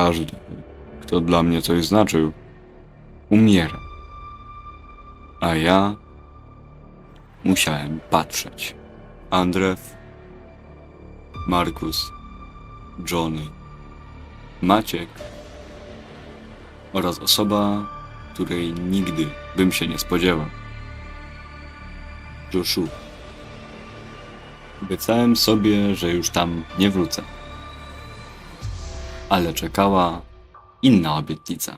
Każdy, kto dla mnie coś znaczył, umiera. A ja musiałem patrzeć. Andrew, Markus, Johnny, Maciek oraz osoba, której nigdy bym się nie spodziewał. Joshua. Obiecałem sobie, że już tam nie wrócę. Ale czekała inna obietnica.